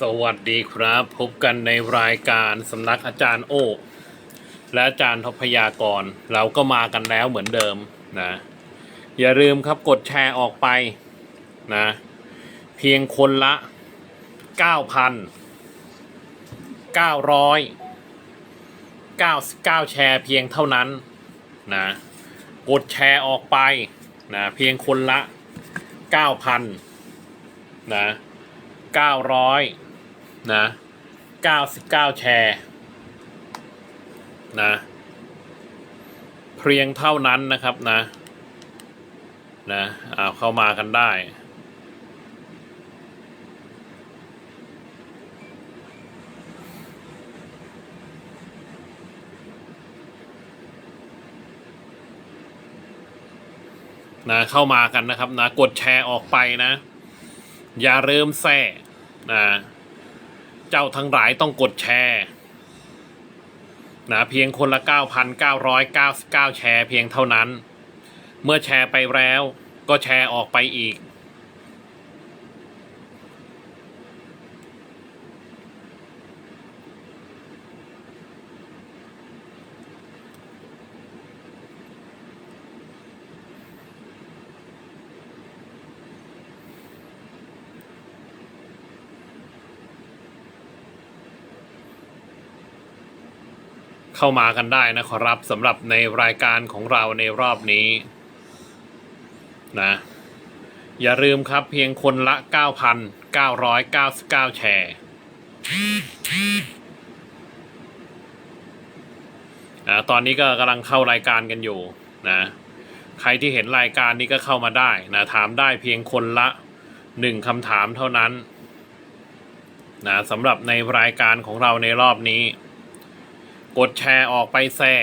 สวัสดีครับ พบกันในรายการสำนักอาจารย์โอและอาจารย์ทพยากร เราก็มากันแล้วเหมือนเดิมนะ อย่าลืมครับกดแชร์ออกไปนะ เพียงคนละ9,000 900 99 แชร์เพียงเท่านั้นนะกดแชร์ออกไปนะเพียงคนละ 9,000นะเก้าร้อย นะเก้าสิบเก้าแชร์นะเพียงเท่านั้นนะครับนะนะเอาเข้ามากันได้นะเข้ามากันนะครับนะกดแชร์ออกไปนะ อย่าเริ่มแซ่นะ เจ้าทั้งหลายต้องกดแชร์นะเพียงคนละ 9,999 แชร์เพียงเท่านั้น เมื่อแชร์ไปแล้วก็แชร์ออกไปอีก เข้ามากันได้นะขอรับสำหรับในรายการของเราในรอบนี้นะอย่าลืมครับเพียงคนละ 9,999 แชร์อ่าตอนนี้ก็กำลังเข้ารายการกันอยู่นะใครที่เห็นรายการนี้ก็เข้ามาได้นะถามได้เพียงคนละหนึ่งคำถามเท่านั้นนะสำหรับในรายการของเราในรอบนี้ กดแชร์ออกไปแซ่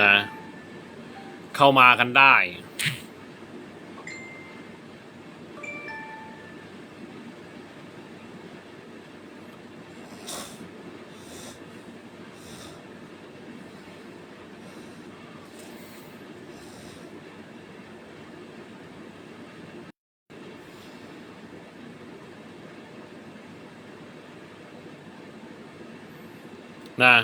นะ เข้ามากันได้ นะ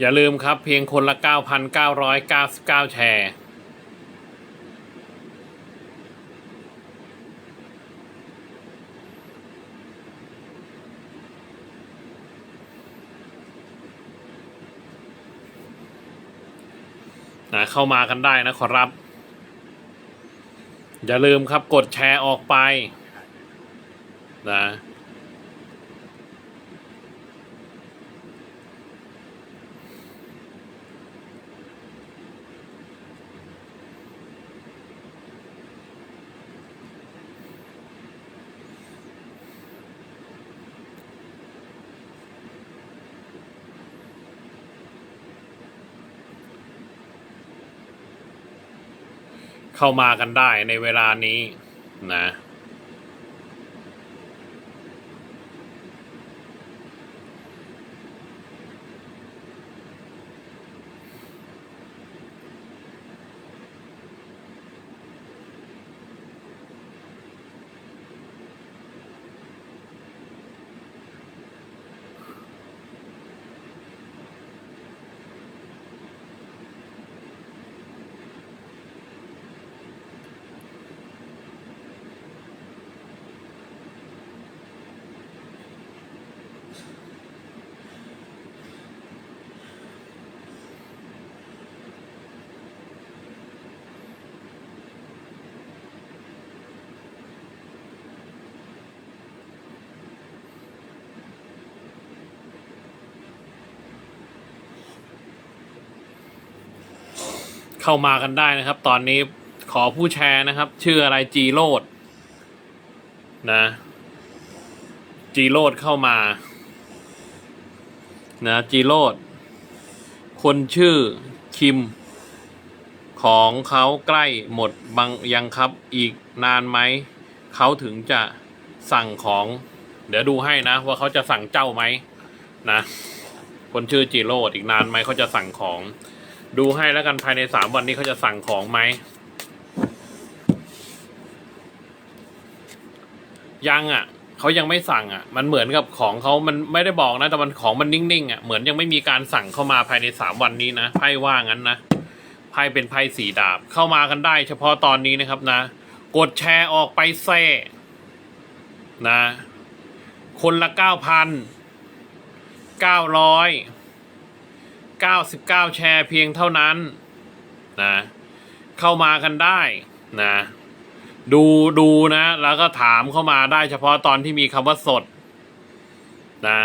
อย่าลืมครับเพียงคนละ 9,999 แชร์ นะเข้ามากันได้นะขอรับ อย่าลืมครับกดแชร์ออกไป นะ เข้ามากันได้ในเวลานี้นะ เข้ามากันได้นะครับ ตอนนี้ขอผู้แชร์นะครับ ชื่ออะไรจีโรดนะจีโรดเข้ามา นะจีโรดคนชื่อคิม ของเขาใกล้หมดบางยังครับอีกนานไหมเขาถึงจะสั่งของ เดี๋ยวดูให้นะ ว่าเขาจะสั่งเจ้าไหมนะ คนชื่อจีโรดอีกนานไหมเขาจะสั่งของ ดูให้แล้วกันภายในสามวันนี้เขาจะสั่งของไหมยังอะเขายังไม่สั่งอะ มันเหมือนกับของเขามันไม่ได้บอกนะแต่มันของมันนิ่งๆอะเหมือนยังไม่มีการสั่งเข้ามาภายในสามวันนี้นะไพ่ว่างั้นนะไพ่เป็นไพ่สีดาบเข้ามากันได้ เฉพาะตอนนี้นะครับนะ กดแชร์ออกไปแซ่นะ คนละเก้าพันเก้าร้อย เก้าสิบเก้าแชร์เพียงเท่านั้นนะเข้ามากันได้นะดูดูนะ แล้วก็ถามเข้ามาได้เฉพาะตอนที่มีคำว่าสดนะ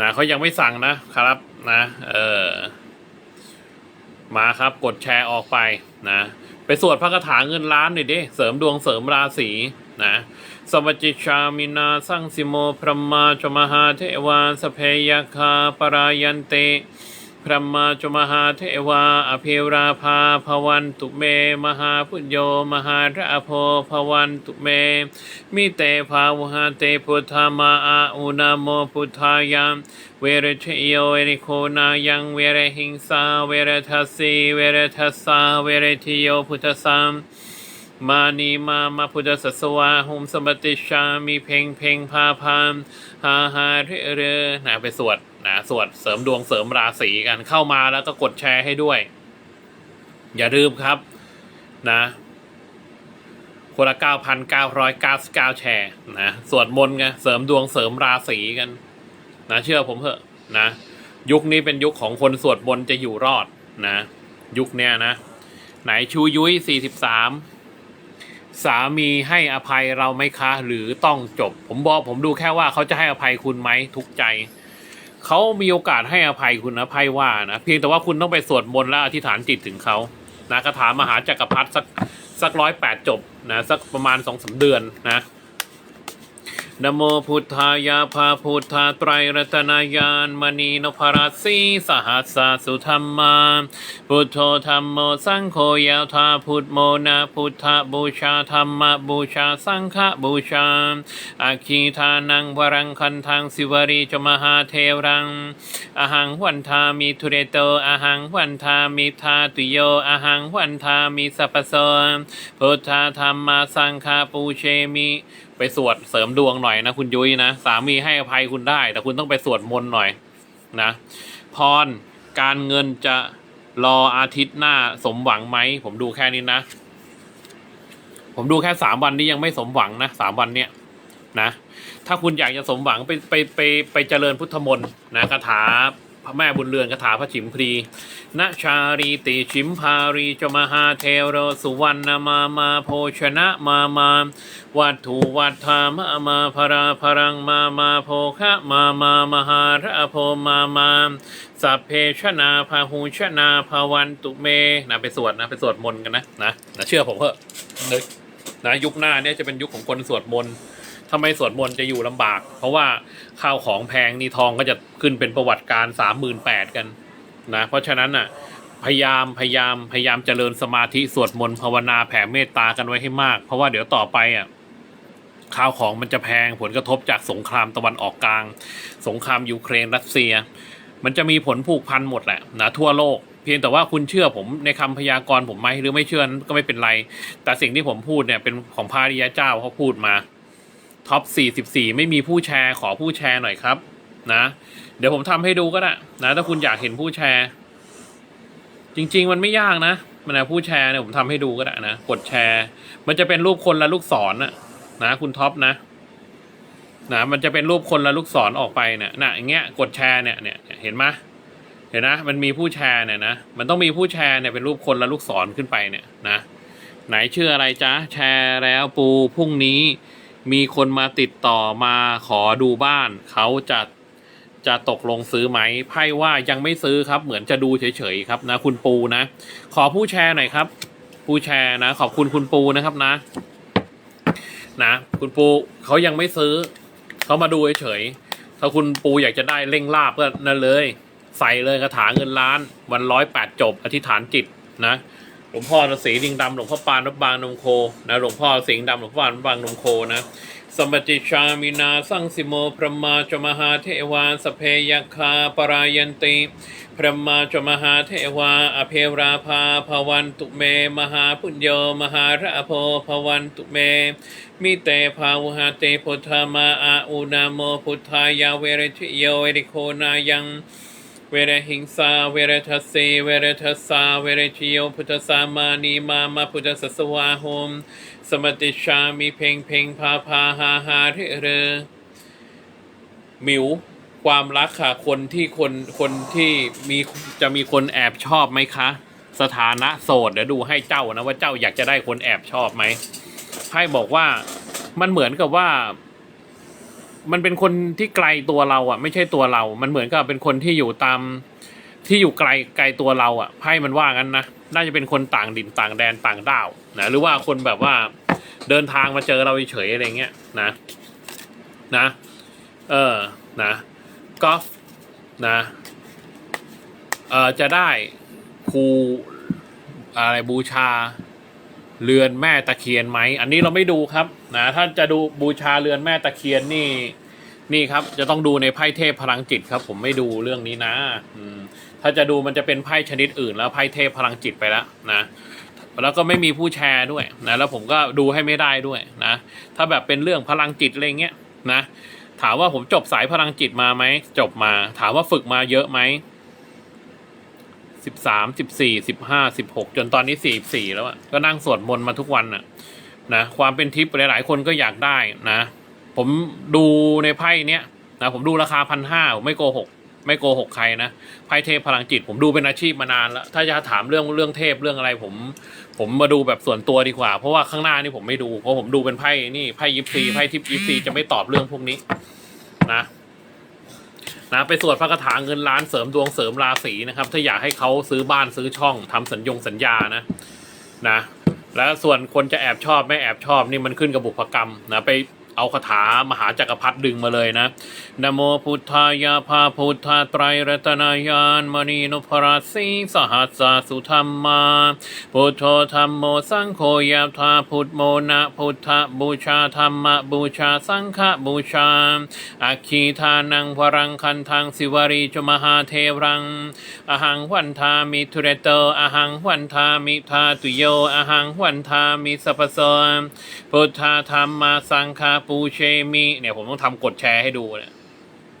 นะเขายังไม่สั่งนะครับนะ เออมาครับกดแชร์ออกไปนะ ไปสวดพระคาถาเงินล้านหน่อยดิเสริมดวงเสริมราศีนะ สวัจิชามินาสังสิโมพระมาจมหาเทวาสเพยคาปรายันเตพระมาจมหาเทวาอภิราภาภวันตุเม มหาพุญโยมหาราโพภวันตุเม มิเตภาวหาเตพุทธามาอาอุนาโมพุทธายามเวรเชโยเวริโคนายังเวรหิงสาเวรทัสสีเวรทัสสาเวรทิโยพุทธสาม มานีมามาพุทธสัสวาหุมสมบติชามีเพลงเพลงพาพามหาหาเรเรนะไปสวดนะสวดเสริมดวงเสริมราศีกันเข้ามาแล้วก็กดแชร์ให้ด้วย อย่าลืมครับนะคนละเก้าพันเก้าร้อยเก้าสิบเก้าแชร์นะสวดมนต์ไงเสริมดวงเสริมราศีกัน นะ เชื่อผมเถอะนะ ยุคนี้เป็นยุคของคนสวดมนต์จะอยู่รอดนะ ยุคเนี้ยนะ ไหนชูยุ้ยสี่ สามสามีให้อภัยเราไหมคะ หรือต้องจบ ผมบอกผมดูแค่ว่าเขาจะให้อภัยคุณไหมทุกใจเขามีโอกาสให้อภัยคุณนะไพ่ว่านะเพียงแต่ว่าคุณต้องไปสวดมนต์และอธิษฐานจิตถึงเขานะคาถามหาจักรพรรดิสักสักร้อยแปดจบนะสักประมาณสองสาเดือนนะ นโมพุทธายาภาพุทธาไตรรัตนายานมณีนพรัสสีสหัสสาสุธรรมาพุทโธธรรมโมสังโฆยาวทาพุทโมนาพุทธบูชาธรรมบูชาสังฆบูชาอาคีทานังวรังคันทังสิวรีจมหาเทวรังอหังวันทามิทุเรโตอหังวันทามิทาตุโยอหังวันทามิสัพพโสพุทธาธรรมมาสังฆาปูเชมิ ไปสวดเสริมดวงหน่อยนะคุณยุ้ยนะ สามีให้อภัยคุณได้ แต่คุณต้องไปสวดมนต์หน่อยนะ พรการเงินจะรออาทิตย์หน้าสมหวังไหม ผมดูแค่นี้นะ ผมดูแค่สามวันนี้ยังไม่สมหวังนะสามวันเนี้ยนะ ถ้าคุณอยากจะสมหวังไปไปไปไปเจริญพุทธมนต์นะคาถา พระแม่บุญเรือนคาถาพระฉิมพรีนะชารีติชิมพารีจมหาเทวโรสุวรรณมามาโภชนะมามาวัตถุวัฏฐามามาพราพรังมามาโภคะมามามหาระโพมามาสัพเพชนาพาหูชนาภาวันตุเมนะไปสวดนะไปสวดมนต์กันนะนะนะเชื่อผมเถอะนะยุคหน้าเนี่ยจะเป็นยุคของคนสวดมนต์ ถ้าไมสวดมนต์จะอยู่ลำบาก เพราะว่าข้าวของแพงนี่ทองก็จะขึ้นเป็นประวัติการสามหมื่นแปดกันนะเพราะฉะนั้นอะพยายามพยายามพยายามเจริญสมาธิสวดมนต์ภาวนาแผ่เมตตากันไว้ให้มาก เพราะว่าเดี๋ยวต่อไปอะข้าวของมันจะแพงผลกระทบจากสงครามตะวันออกกลาง สงครามยูเครนรัสเซีย มันจะมีผลผูกพันหมดแหละนะทั่วโลก เพียงแต่ว่าคุณเชื่อผมในคำพยากรณ์ผมไหมหรือไม่เชื่อนั้นก็ไม่เป็นไร แต่สิ่งที่ผมพูดเนี่ยเป็นของพระริยเจ้าเขาพูดมา ท็อป 44 ไม่มีผู้แชร์ขอผู้แชร์หน่อยครับ นะ เดี๋ยวผมทำให้ดูก็ได้นะ ถ้าคุณอยากเห็นผู้แชร์ จริง ๆ มันไม่ยากนะ มันนะผู้แชร์เนี่ยผมทำให้ดูก็ได้นะ กดแชร์ มันจะเป็นรูปคนละลูกศรนะนะ คุณท็อปนะนะมันจะเป็นรูปคนละลูกศรออกไปเนี่ยนะอย่างเงี้ย กดแชร์เนี่ยเนี่ยเห็นไหมเห็นนะ มันมีผู้แชร์เนี่ยนะ มันต้องมีผู้แชร์เนี่ยเป็นรูปคนละลูกศรขึ้นไปเนี่ยนะ ไหนชื่ออะไรจ๊ะ แชร์แล้วปูพรุ่งนี้ มีคนมาติดต่อมาขอดูบ้าน เขาจะจะตกลงซื้อไหมไพ่ว่ายังไม่ซื้อครับ เหมือนจะดูเฉยๆครับนะ คุณปูนะ ขอผู้แชร์หน่อยครับ ผู้แชร์นะ ขอบคุณคุณปูนะครับนะ นะ คุณปูเขายังไม่ซื้อเขามาดูเฉยๆถ้าคุณปูอยากจะได้เร่งลาบก็นั่นเลย ใส่เลยคาถางเงินล้าน วันร้อยแปดจบ อธิษฐานจิตนะ หลวงพ่อฤาษีดิงดำหลวงพ่อปานวัดบางนมโคนะหลวงพ่อสิงห์ดำหลวงพ่อปานวัดบางนมโคนะสมปติชามินาสังสิโมพระมาจมหาเทวาสเพยคาปรายันติพระมาจมหาเทวาอเพราภาภวันตุเม มหาพุญโยมหาระโพภวันตุเม มิเตภาวหาเตพุทธมาอาอุนาโมพุทธายาเวรชิโยเอริโคนายัง เวรหิงสาเวรทัสสีเวรทัสสาเวรชิโยพุทธสามานีมามาพุทธสัสวาหมสมติชามีเพงเพงพาพาหาหาเรเรหมิวความรักค่ะคนที่คนคนที่มีจะมีคนแอบชอบไหมคะ สถานะโสดเดี๋ยวดูให้เจ้านะว่าเจ้าอยากจะได้คนแอบชอบไหมไพ่บอกว่ามันเหมือนกับว่า มันเป็นคนที่ไกลตัวเราอะ ไม่ใช่ตัวเรา มันเหมือนกับเป็นคนที่อยู่ตามที่อยู่ไกลไกลตัวเราอะไพ่มันว่างั้นนะน่าจะเป็นคนต่างดินต่างแดนต่างดาวนะหรือว่าคนแบบว่าเดินทางมาเจอเราเฉยอะไรเงี้ยนะนะเออนะกอล์ฟนะเออจะได้ภูอะไรบูชา เรือนแม่ตะเคียนไหม อันนี้เราไม่ดูครับนะถ้าจะดูบูชาเรือนแม่ตะเคียนนี่นี่ครับ จะต้องดูในไพ่เทพพลังจิตครับ ผมไม่ดูเรื่องนี้นะถ้าจะดูมันจะเป็นไพ่ชนิดอื่นแล้วไพ่เทพพลังจิตไปแล้วนะแล้วก็ไม่มีผู้แชร์ด้วยนะแล้วผมก็ดูให้ไม่ได้ด้วยนะถ้าแบบเป็นเรื่องพลังจิตอะไรเงี้ยนะถามว่าผมจบสายพลังจิตมาไหมจบมา ถามว่าฝึกมาเยอะไหม สิบสามสิบสี่สิบห้าสิบหกจนตอนนี้สี่สี่แล้วอะก็นั่งสวดมนต์มาทุกวันอะนะความเป็นทิพย์หลาย ๆ คนก็อยากได้นะ ผมดูในไพ่เนี้ยนะผมดูราคาพันห้าไม่โกหกไม่โกหกใครนะไพ่เทพพลังจิต ผมดูเป็นอาชีพมานานแล้ว ถ้าจะถามเรื่องเรื่องเทพเรื่องอะไรผม ผมมาดูแบบส่วนตัวดีกว่า เพราะว่าข้างหน้านี่ผมไม่ดูเพราะผมดูเป็นไพ่นี่ไพ่ยิปซีไพ่ทิปยิปซีจะไม่ตอบเรื่องพวกนี้นะ นะไปสวดพระคาถาเงินล้านเสริมดวงเสริมราศีนะครับ ถ้าอยากให้เขาซื้อบ้านซื้อช่องทำสัญญงสัญญานะนะ แล้วส่วนคนจะแอบชอบไม่แอบชอบนี่มันขึ้นกับบุพกรรมนะไป เอาคาถามหาจักรพรรดิดึงมาเลยนะนะโมพุทธายาภาพุทธาไตรรัตนายานมณีนุพราสีสหัสสาสุธรรมาพุทโธธรรมโมสังโฆยาธาพุทโมนะพุทธบูชาธรรมบูชาสังฆบูชาอาคีทานังวรังคันทังสิวรีจมหาเทรัง อหังวันทามิทุเรโตอหังวันทามิทาตุโยอหังวันทามิสัพพโสพุทธาธรรมาสังฆาปูเชมิเนี่ยผมต้องทำกดแชร์ให้ดูเนี่ย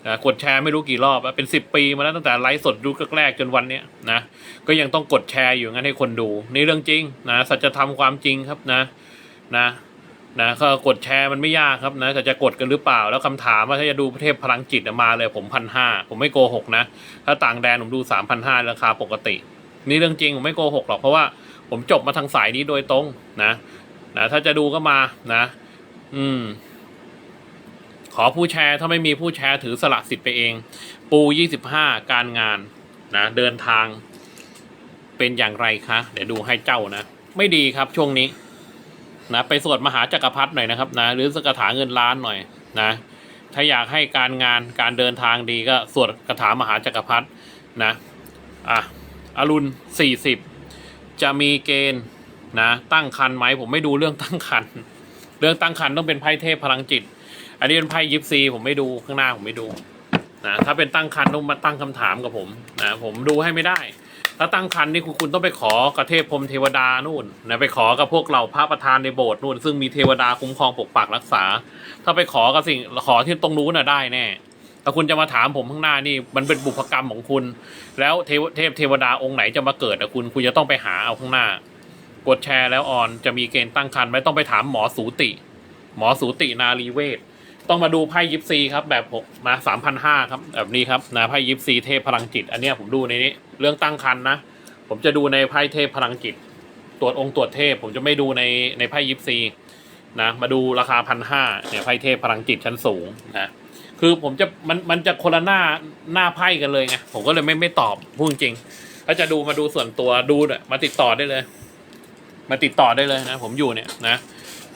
นะกดแชร์ไม่รู้กี่รอบเป็นสิบปีมาแล้วตั้งแต่ไลฟ์สดยุคแรกๆจนวันเนี้ยนะก็ยังต้องกดแชร์อยู่งั้นให้คนดูนี่เรื่องจริงนะสัจธรรมความจริงครับนะนะนะก็กดแชร์มันไม่ยากครับนะแต่จะกดกันหรือเปล่าแล้วคำถามว่าถ้าจะดูประเทศพลังจิตมาเลยผมพันห้าผมไม่โกหกนะถ้าต่างแดนผมดูสามพันห้าราคาปกติ นี่เรื่องจริงผมไม่โกหกหรอกเพราะว่าผมจบมาทางสายนี้โดยตรงนะนะถ้าจะดูก็มานะ อืม ขอผู้แชร์ถ้าไม่มีผู้แชร์ถือสละสิทธิ์ไปเอง ปูยี่สิบห้าการงานนะเดินทางเป็นอย่างไรคะ เดี๋ยวดูให้เจ้านะ ไม่ดีครับช่วงนี้นะไปสวดมหาจักรพรรดิหน่อยนะครับนะหรือสกถาเงินล้านหน่อยนะถ้าอยากให้การงานการเดินทางดีก็สวดคาถามหาจักรพรรดินะอะอรุณสี่สิบจะมีเกณฑ์นะตั้งคันไหมผมไม่ดูเรื่องตั้งคัน เรื่องตั้งคันต้องเป็นไพ่เทพพลังจิต อันนี้เป็นไพ่ยิปซีผมไม่ดูข้างหน้าผมไม่ดูนะถ้าเป็นตั้งคันต้องมาตั้งคำถามกับผมนะผมดูให้ไม่ได้ ถ้าตั้งคันนี่คุณคุณต้องไปขอกับเทพพรมเทวดานู่นนะไปขอกับพวกเราพระประธานในโบสถ์นู่น ซึ่งมีเทวดาคุ้มครองปกปักรักษา ถ้าไปขอกับสิ่งขอที่ตรงนู้นน่ะได้แน่ถ้าคุณจะมาถามผมข้างหน้านี่มันเป็นบุพกรรมของคุณ แล้วเทวเทพเทวดาองค์ไหนจะมาเกิดอะคุณคุณจะต้องไปหาเอาข้างหน้า กดแชร์แล้วออนจะมีเกณฑ์ตั้งคันไหมต้องไปถามหมอสูติ หมอสูตินารีเวช ต้องมาดูไพ่ยิปซีครับแบบหกมาสามพันห้าครับ แบบนี้ครับนะไพ่ยิปซีเทพพลังจิต อันเนี้ยผมดูในนี้ เรื่องตั้งคันนะ ผมจะดูในไพ่เทพพลังจิต ตรวจองค์ตรวจเทพ ผมจะไม่ดูในในไพ่ยิปซีนะ มาดูราคาพันห้าเนี่ยไพ่เทพพลังจิตชั้นสูงนะคือผมจะมันมันจะคนละหน้าหน้าไพ่กันเลยไงผมก็เลยไม่ไม่ตอบพูดจริงถ้าจะดูมาดูส่วนตัวดูเนี่ยมาติดต่อได้เลย มาติดต่อได้เลยนะ ผมอยู่เนี่ยนะ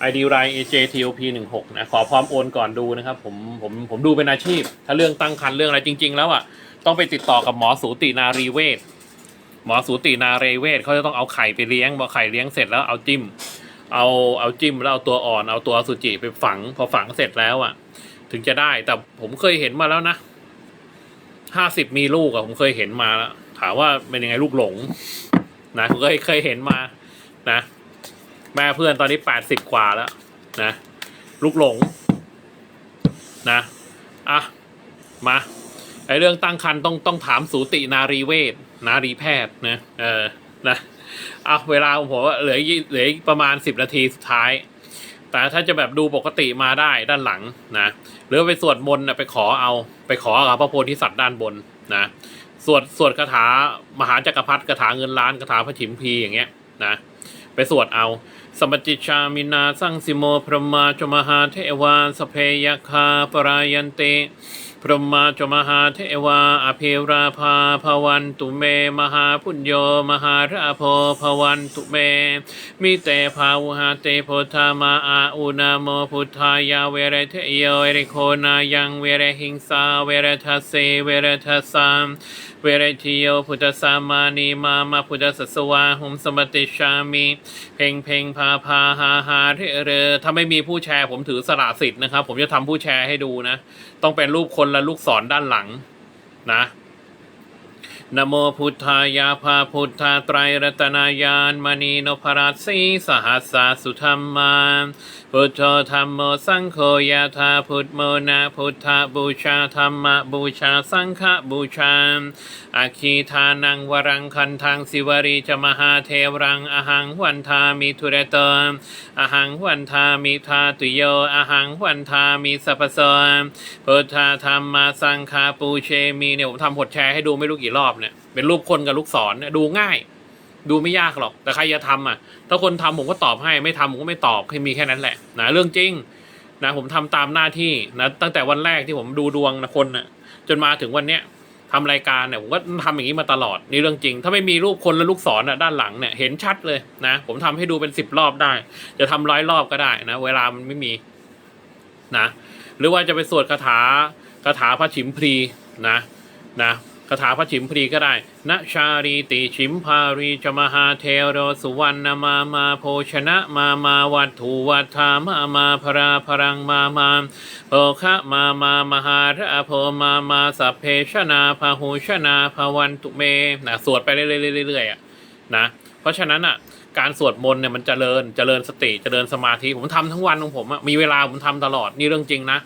ID ไร AJTOP หนึ่งหกนะขอพร้อมโอนก่อนดูนะครับผมผมผมดูเป็นอาชีพ ถ้าเรื่องตั้งครรภ์เรื่องอะไรจริง ๆ แล้วอะต้องไปติดต่อกับหมอสูตินารีเวชหมอสูตินารีเวชเขาจะต้องเอาไข่ไปเลี้ยงพอไข่เลี้ยงเสร็จแล้วเอาจิ้ม เอาเอาจิ้มแล้วเอาตัวอ่อนเอาตัวอสุจิไปฝัง พอฝังเสร็จแล้วอะ ถึงจะได้แต่ผมเคยเห็นมาแล้วนะห้าสิบมีลูกอะผมเคยเห็นมาแล้วถามว่าเป็นยังไงลูกหลง นะผมเคยเคยเห็นมานะ แม่เพื่อนตอนนี้แปดสิบกว่าแล้วนะลูกหลงนะอะมาไอเรื่องตั้งครรภ์ต้องต้องถามสูตินารีเวชนารีแพทย์นะเออนะอะเวลาผมว่าเหลืออีเหลืออีประมาณสิบนาทีสุดท้าย แต่ถ้าจะแบบดูปกติมาได้ด้านหลังนะหรือไปสวดมนต์ไปขอเอาไปขอกับพระโพธิสัตว์ด้านบนนะสวดสวดคาถามหาจักรพรรดิคาถาเงินล้านคาถาพระฉิมพีอย่างเงี้ยนะ ไปสวดเอาสมปจิชามินาสังสิโม พรหมาจมหาเทวาสเพยคาปรายันเต พรหมาจมหาเทวา อภิราภาภวันตุเม มหาพุญโย มหาราโพภวันตุเม มิเตภาวุหาเตโพธามาอาอุนาโมพุทธายาเวรเทโยเอริโคนายังเวรหิงสาเวรทัสเสเวรทัสสาม เวรทิโยพุทธสามานีมามาพุทธสัสวาหุมสมติชามีเพ่งเพ่งพาพาหาหาเรอเรอถ้าไม่มีผู้แชร์ผมถือสละสิทธิ์นะครับ ผมจะทำผู้แชร์ให้ดูนะ ต้องเป็นรูปคนและลูกศรด้านหลังนะ นโมพุทธายาภาพุทธาไตรรัตนายานมณีนพรัตสีสหัสสาสุธรรมาพุทโธธรรมโมสังโฆยาธาพุทโมนะพุทธบูชาธรรมบูชาสังฆบูชาอาคีทานังวรังคันทังสิวรีจมหาเทวรังอหังวันทามิทุเรตมอหังวันทามิทาตุโยอหังวันทามิสัพพสมพุทธาธรรมาสังฆาปูเชมีเนี่ยผมทำผดแชร์ให้ดูไม่รู้กี่รอบเนี่ยเป็นรูปคนกับลูกศรเนี่ยดูง่าย ดูไม่ยากหรอก แต่ใครจะทำอะ ถ้าคนทำผมก็ตอบให้ไม่ทำผมก็ไม่ตอบแค่มีแค่นั้นแหละนะเรื่องจริงนะผมทำตามหน้าที่นะตั้งแต่วันแรกที่ผมดูดวงนะคนน่ะจนมาถึงวันเนี้ยทำรายการเนี่ยผมก็ทำอย่างนี้มาตลอดนี่เรื่องจริง ถ้าไม่มีรูปคนและลูกศรน่ะด้านหลังเนี่ยเห็นชัดเลยนะ ผมทำให้ดูเป็นสิบรอบได้ จะทำร้อยรอบก็ได้นะ เวลามันไม่มีนะ หรือว่าจะไปสวดคาถาคาถาพระฉิมพรีนะนะ คาถาพระฉิมพรีก็ได้นะชารีติฉิมพารีจมหาเทโรสุวรรณมามาโภชนะมามาวัตถุวัฏฐามามาพราพรังมามาโภคะมามามหาระโพมามาสัพเพชนาพาหูชนาภวันตุเมนะสวดไปเรื่อยๆๆอะนะเพราะฉะนั้นอะการสวดมนต์เนี่ยมันเจริญเจริญสติเจริญสมาธิผมทำทั้งวันของผมอะมีเวลาผมทำตลอดนี่เรื่องจริงนะ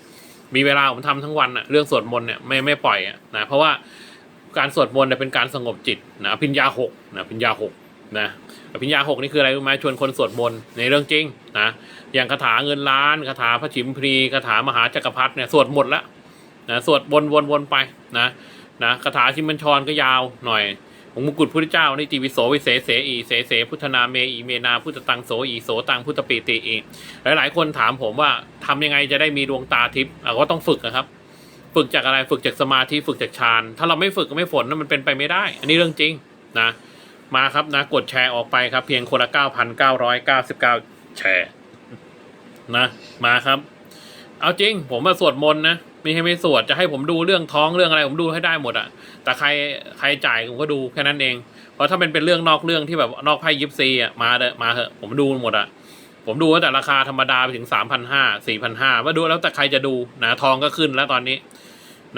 มีเวลาผมทำทั้งวันอะเรื่องสวดมนต์เนี่ยไม่ไม่ปล่อยอะนะเพราะว่า การสวดมนต์เป็นการสงบจิตนะอภิญญาหกนะอภิญญาหกนะอภิญญาหกนี่คืออะไรรู้ไหมชวนคนสวดมนต์ในเรื่องจริงนะอย่างคาถาเงินล้านคาถาพระฉิมพรีคาถามหาจักรพรรดิเนี่ยสวดหมดแล้วนะสวดวนวนวนไปนะนะคาถาชิมบัญชรก็ยาวหน่อยองค์มกุฎพุทธเจ้านี่ติวิโสวิเศษเสอีเสเสพุทธนาเมอีเมนาพุทธตังโสอีโสตังพุทธปีติอีหลาย ๆ คนถามผมว่าทำยังไงจะได้มีดวงตาทิพย์อะก็ต้องฝึกนะครับ ฝึกจากอะไรฝึกจากสมาธิฝึกจากฌานถ้าเราไม่ฝึกก็ไม่ฝนนั่นมันเป็นไปไม่ได้ อันนี้เรื่องจริงนะมาครับนะกดแชร์ออกไปครับ เพียงคนละเก้าพันเก้าร้อยเก้าสิบเก้าแชร์นะมาครับ เอาจริง ผมมาสวดมนต์นะไม่ให้ไม่สวดจะให้ผมดูเรื่องท้องเรื่องอะไรผมดูให้ได้หมดอะแต่ใครใครจ่ายผมก็ดูแค่นั้นเอง เพราะถ้าเป็นเป็นเรื่องนอกเรื่องที่แบบนอกไพ่ยิปซีอะมาเถอะมาเถอะผมดูหมดอะผมดูตั้งแต่ราคาธรรมดาไปถึงสามพันห้าสี่พันห้ามาดูแล้วแต่ใครจะดูนะทองก็ขึ้นแล้วตอนนี้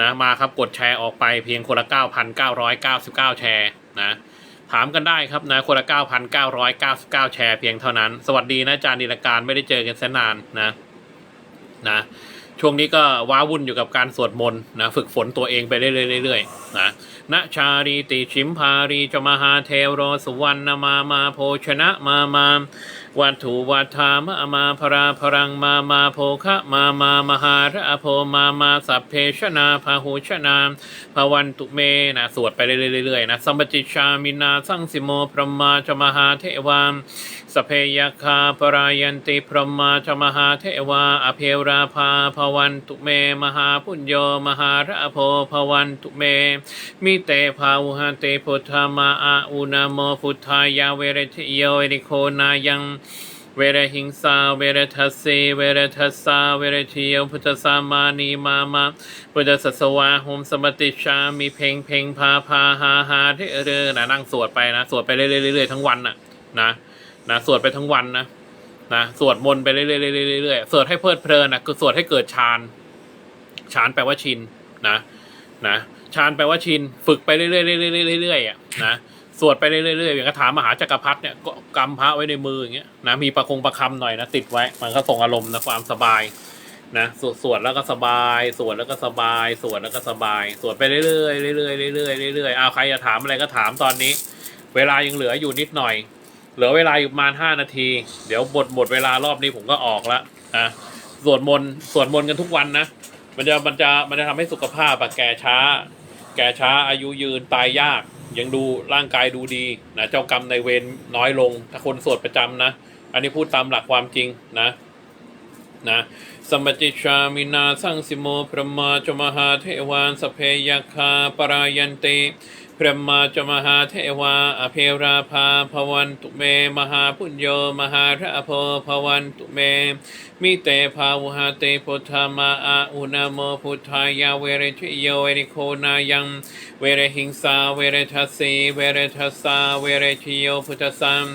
นะมาครับกดแชร์ออกไปเพียงคนละ 9,999 แชร์นะถามกันได้ครับนะคนละ 9,999 แชร์เพียงเท่านั้น สวัสดีนะอาจารย์นิรการไม่ได้เจอกันแสนนานนะนะช่วงนี้ก็ว้าวุ่นอยู่กับการสวดมนต์นะฝึกฝนตัวเองไปเรื่อยๆนะนะชารีติชิมพารีจมหาเทวโรสุวรรณมามาโภชนะมามา วัตถุวัฏฐามามาพราพรังมามาโภคะมามามหาระโพมามาสัพเพชนาพาหูชนาภวันตุเมนะสวดไปเรื่อยๆนะสัมปจิชามินาสังสิโมพรหมาจมหาเทวามสเพยคาปรายันติพรหมาจมหาเทวา อเพราภาภวันตุเม มหาพุญโยมหาระโพภวันตุเม มิเตภาวุหเตพุทธามาอาอุนาโมพุทธายาเวรทิโยริโคนายังเวรหิงสาเวรทัสเสเวรทัสสาเวรทิโยพุทธสามานีมามาพุทธสัสวาหุมสมติชามีเพลงเพลงพาพาหาหาเทเรอนะนั่งสวดไปนะสวดไปเรื่อยๆเรื่อยๆทั้งวันน่ะนะนะสวดไปทั้งวันนะนะสวดมนต์ไปเรื่อยๆเรื่อยๆสวดให้เพลิดเพลินนะคือสวดให้เกิดฌานฌานแปลว่าชินนะนะฌานแปลว่าชิน ฝึกไปเรื่อยๆเรื่อยๆเรื่อยๆอะนะ สวดไปเรื่อยๆอย่างคาถามหาจักรพรรดิเนี่ยก็กำพระไว้ในมืออย่างเงี้ยนะมีประคงประคำหน่อยนะติดไว้ มันก็ส่งอารมณ์นะความสบายนะสวดสวดแล้วก็สบาย สวดแล้วก็สบาย สวดแล้วก็สบาย สวดไปเรื่อยๆเรื่อยๆเรื่อยๆเรื่อยๆเอาใครจะถามอะไรก็ถามตอนนี้ เวลายังเหลืออยู่นิดหน่อย เหลือเวลาอยู่ประมาณห้านาที เดี๋ยวหมดหมดเวลารอบนี้ผมก็ออกละอะสวดมนต์สวดมนต์กันทุกวันนะมันจะมันจะมันจะทำให้สุขภาพอะแก่ช้า แก่ช้าอายุยืนตายยาก ยังดูร่างกายดูดีนะเจ้ากรรมในเวรน้อยลง ถ้าคนสวดประจำนะ อันนี้พูดตามหลักความจริงนะนะสมปติชามินาสังสิโมพระมาจมหาเทวานสเพยคาปรายันติพ ระมาจมหาเทวาอเพราภาภวันตุเม มหาพุญโย มหาระโพภวันตุเม มิเตภาวหาเตพุทธามาอาอุณโมพุทธายาเวเรชโยเวริโคนายัง เวรหิงสาเวรทัสสีเวรทัสสาเวเรชโยพุทธสัม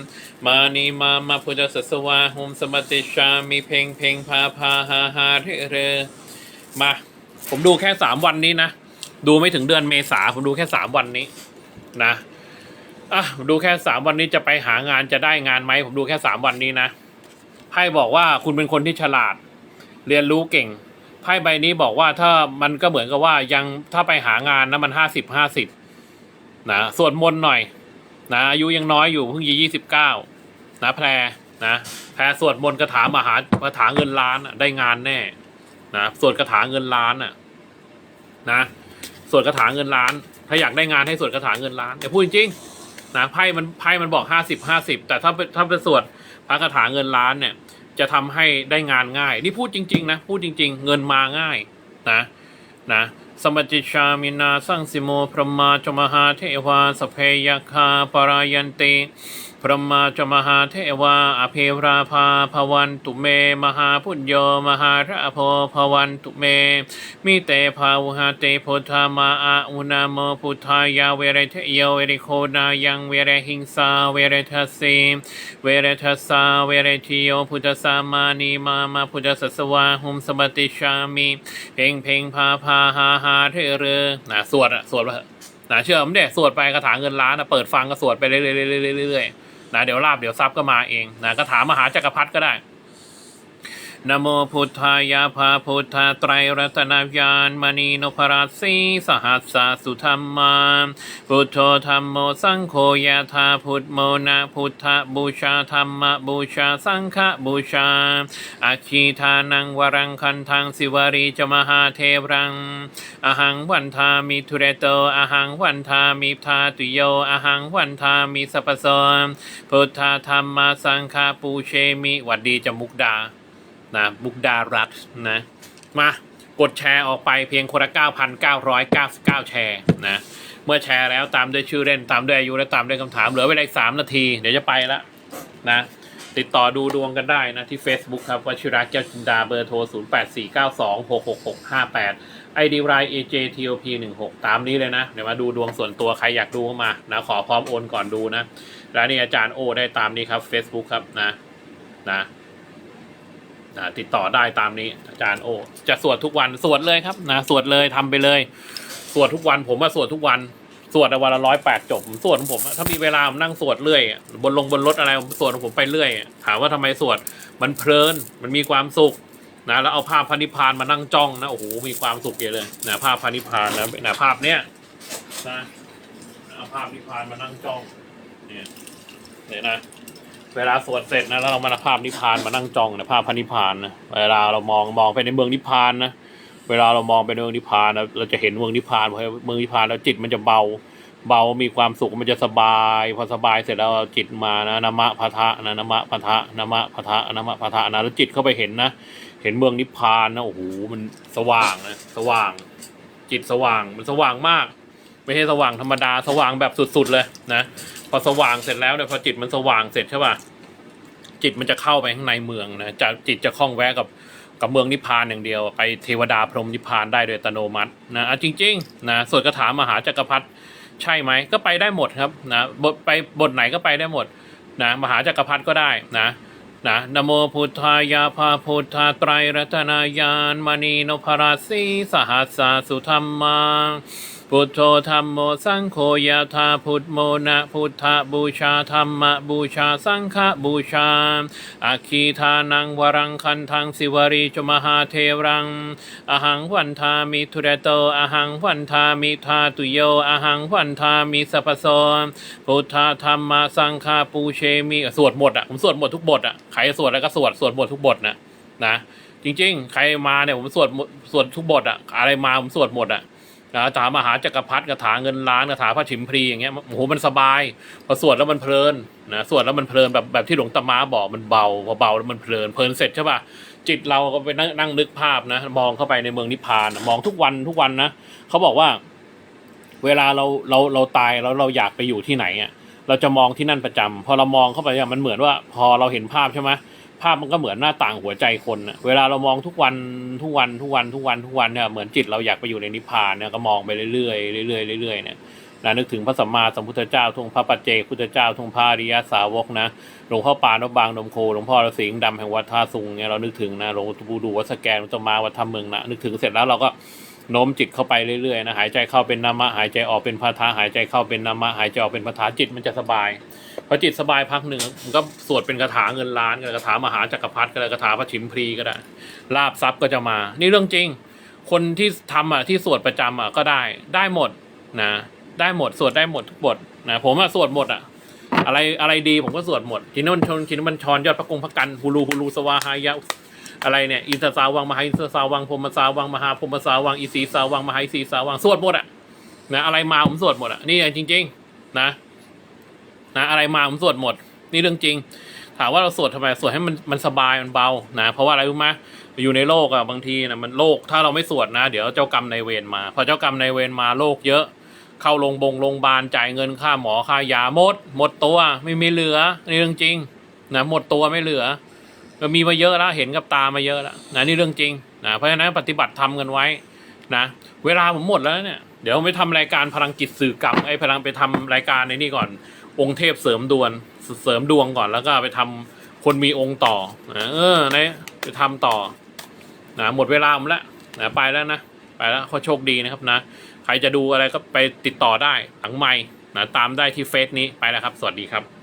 มานีมามาพุทธสสวาหุมสมติชามิเพ่งเพ่งพาพาหาหาเรเรมา ผมดูแค่สามวันนี้นะ ดูไม่ถึงเดือนเมษาผมดูแค่สามวันนี้ นะอะดูแค่สามวันนี้จะไปหางานจะได้งานไหมผมดูแค่สามวันนี้นะไพ่บอกว่าคุณเป็นคนที่ฉลาด เรียนรู้เก่งไพ่ใบนี้บอกว่าถ้ามันก็เหมือนกับว่ายังถ้าไปหางานนะมันห้าสิบห้าสิบนะสวดมนต์หน่อย นะอายุยังน้อยอยู่เพิ่งยี่สิบเก้านะแพรนะแพรสวดมนต์คาถามหาคาถาเงินล้านได้งานแน่นะสวดคาถาเงินล้านอะ นะ สวดคาถาเงินล้าน ถ้าอยากได้งานให้สวดคาถาเงินล้านเดี๋ยวพูดจริงๆนะไพ่มันไพ่มันบอกห้าสิบห้าสิบแต่ถ้าเป็นถ้าเป็นสวดพระคาถาเงินล้านเนี่ย จะทำให้ได้งานง่าย นี่พูดจริง ๆ นะพูดจริง ๆ เงินมาง่ายนะนะสมจิชามินาสังสิโมพรหมาจมหาเทวาสเพยคาปรายันติ พรหมาจมหาเทวาอภิราภาภวันตุเม มหาพุญโยมหาระโพภวันตุเม มิเตภาวุหาเตพุทธามาอาอุณโมพุทธายาเวรเทโยเวริโคนายังเวรหิงสาเวรทัสสีเวรทัสสาเวรทิโยพุทธสามานีมามาพุทธสัสวาหุมสมติชามิเพ่งเพ่งพาพาหาหาเทเรนะสวดอะสวดไปเถอะนะเชื่อมเด็สวดไปคาถางเงินล้านนะเปิดฟังก็สวดไปเรื่อยๆเรื่อยๆ นะเดี๋ยวลาบเดี๋ยวซับก็มาเองนะก็ถามมหาจักรพรรดิก็ได้ นโมพุทธายาภาพุทธาไตรรัตนญาณมณีนพราสีสหัสสาสุธรรมา พุทโธธรรมโมสังโฆยาธาพุทโมนะพุทธบูชาธรรมบูชาสังฆบูชาอาคีทานังวรังคันทังสิวรีจมหาเทวรัง อหังวันทามิทุเรโตอหังวันทามิทาตุโยอหังวันทามิสัพพโสพุทธธรรมสังฆปูเชมิวัดดีจมุกดา นะมุกดารัตนะ มากดแชร์ออกไปเพียงคนละ9,999 แชร์นะ เมื่อแชร์แล้วตามด้วยชื่อเล่นตามด้วยอายุและตามด้วยคำถาม เหลือเวลาอีกสามนาที เดี๋ยวจะไปละนะติดต่อดูดวงกันได้นะ ที่ Facebook ครับวชิระแก้วจินดาเบอร์โทร 0849266658 ID ราย AJTOP16 ตามนี้เลยนะ เดี๋ยวมาดูดวงส่วนตัวใครอยากดูมานะขอพร้อมโอนก่อนดูนะ แล้วนี่อาจารย์โอได้ตามนี้ครับ Facebook ครับนะนะ นะติดต่อได้ตามนี้ อาจารย์โอ จะสวดทุกวันสวดเลยครับนะสวดเลยทำไปเลย สวดทุกวันผมมาสวดทุกวันสวดวันละร้อยแปดจบสวดของผมถ้ามีเวลาผมนั่งสวดเรื่อยบนลงบนรถอะไรผมสวดของผมไปเรื่อยถามว่าทำไมสวดมันเพลินมันมีความสุขนะแล้วเอาภาพพระนิพพานมานั่งจ้องนะโอ้โหมีความสุขเยอะเลยนะภาพพระนิพพานนะนะภาพเนี้ยนะเอาภาพนิพพานมานั่งจ้องเนี่ยเนี่ยนะ เวลาสวดเสร็จนะแล้วเรามาภาพนิพพานมานั่งจ้องนะภาพพระนิพพานนะเวลาเรามองมองไปในเมืองนิพพานนะเวลาเรามองไปในเมืองนิพพานนะเราจะเห็นเมืองนิพพานพอเมืองนิพพานแล้วจิตมันจะเบา เบามีความสุขมันจะสบาย พอสบายเสร็จแล้วจิตมานะนมะพะทะนะนมะพะทะนมะพะทะนมะพะทะนะแล้วจิตเข้าไปเห็นนะเห็นเมืองนิพพานนะโอ้โหมันสว่างนะสว่าง จิตสว่างมันสว่างมาก ไม่ใช่สว่างธรรมดาสว่างแบบสุด ๆเลยนะ พอสว่างเสร็จแล้วเนี่ยพอจิตมันสว่างเสร็จใช่ป่ะจิตมันจะเข้าไปข้างในเมืองนะจะจิตจะคล้องแวะกับกับเมืองนิพพานอย่างเดียว ไปเทวดาพรหมนิพพานได้โดยอัตโนมัตินะจริงๆนะส่วนคาถามหาจักรพรรดิใช่ไหมก็ไปได้หมดครับนะบทไปบทไหนก็ไปได้หมดนะมหาจักรพรรดิก็ได้นะนะนะโมพุทธายาภาพุทธาไตรรัตนายานมณีนพราสีสหัสสาสุธรรมา พุทโธธรรมโมสังโฆยาธาพุทโมนะพุทธบูชาธรรมบูชาสังฆบูชาอาคีทานังวรังคันทังสิวรีจมหาเทรัง อหังวันทามิทุเรโต อหังวันทามิทาตุโย อหังวันทามิสัพพโสพุทธธรรมาสังฆาปูเชมิสวดหมดอะผมสวดหมดทุกบทอะใครสวดแล้วก็สวดสวดหมดทุกบทนะนะ จริง ๆ ใครมาเนี่ยผมสวดหมดสวดทุกบทอะอะไรมาผมสวดหมดอะ คาถามหาจักรพรรดิคาถาเงินล้านคาถาพระฉิมพรีอย่างเงี้ยโอ้โหมันสบายพอสวดแล้วมันเพลินนะสวดแล้วมันเพลินแบบแบบที่หลวงตามาบอกมันเบาพอเบาแล้วมันเพลินเพลินเสร็จใช่ป่ะจิตเราก็ไปนั่งนั่งนึกภาพนะมองเข้าไปในเมืองนิพพานมองทุกวันทุกวันนะเขาบอกว่า เวลาเราเราเราตายแล้วเราอยากไปอยู่ที่ไหนอะเราจะมองที่นั่นประจำพอเรามองเข้าไปเนี่ยมันเหมือนว่า พอเราเห็นภาพใช่ไหม ภาพมันก็เหมือนหน้าต่างหัวใจคนนะเวลาเรามองทุกวันทุกวันทุกวันทุกวันทุกวันเนี่ยเหมือนจิตเราอยากไปอยู่ในนิพพานเนี่ยก็มองไปเรื่อยๆเรื่อยๆเรื่อยๆเนี่ยนะนึกถึงพระสัมมาสัมพุทธเจ้าทงพระปัจเจกพุทธเจ้าทงพระอริยสาวกนะหลวงพ่อปานวัดบางนมโคหลวงพ่อฤาษีดำแห่งวัดท่าสุงเนี่ยเรานึกถึงนะหลวงปู่ดูวัดสแกนหลวงตามาวัดธรรมเมืองนะนึกถึงเสร็จแล้วเราก็โน้มจิตเข้าไปเรื่อยๆนะหายใจเข้าเป็นนามะหายใจออกเป็นพาทาหายใจเข้าเป็นนามะหายใจออกเป็นพาทาจิตมันจะสบาย พอจิตสบายพักหนึ่งมันก็สวดเป็นคาถาเงินล้านก็ได้คาถามหาจักรพรรดิก็ได้คาถาพระฉิมพรีก็ได้ลาบทรัพย์ก็จะมา นี่เรื่องจริง คนที่ทำอะที่สวดประจำอะก็ได้ได้หมดนะได้หมดสวดได้หมดทุกบทนะผมอะสวดหมดอะอะไรอะไรดีผมก็สวดหมดชินนชนชินบัญชรยอดพระกงพระกันฮูลูฮูลูสวาหายะอะไรเนี่ยอินทสาวังมหาอินทสาวังพรมสาวังมหาพรมสาวังอีสีสาวังมหาอีสีสาวังสวดหมดอะนะอะไรมาผมสวดหมดอะนี่จริง ๆ นะ นะอะไรมาผมสวดหมด นี่เรื่องจริง ถามว่าเราสวดทำไมสวดให้มันมันสบายมันเบานะเพราะว่าอะไรรู้ไหมอยู่ในโลกอะบางทีนะมันโลกถ้าเราไม่สวดนะ เดี๋ยวเจ้ากรรมนายเวรมา พอเจ้ากรรมนายเวรมาโลกเยอะ เข้าโรงบงโรงพยาบาลจ่ายเงินค่าหมอค่ายาหมด หมดตัวไม่มีเหลือนี่เรื่องจริงนะหมดตัวไม่เหลือเรามีมาเยอะแล้วเห็นกับตามาเยอะแล้วนะนี่เรื่องจริงนะเพราะฉะนั้นปฏิบัติทำกันไว้นะเวลาผมหมดแล้วเนี่ยเดี๋ยวไปทำรายการพลังจิตสื่อกรรมไอ้พลังไปทำรายการในนี่ก่อน องค์เทพเสริมดวงเสริมดวงก่อนแล้วก็ไปทำคนมีองค์ต่อเออนะไปทำต่อนะหมดเวลาผมแล้วนะไปแล้วนะไปแล้วขอโชคดีนะครับนะ ใครจะดูอะไรก็ไปติดต่อได้หลังไม้นะตามได้ที่เฟซนี้ไปแล้วครับ สวัสดีครับ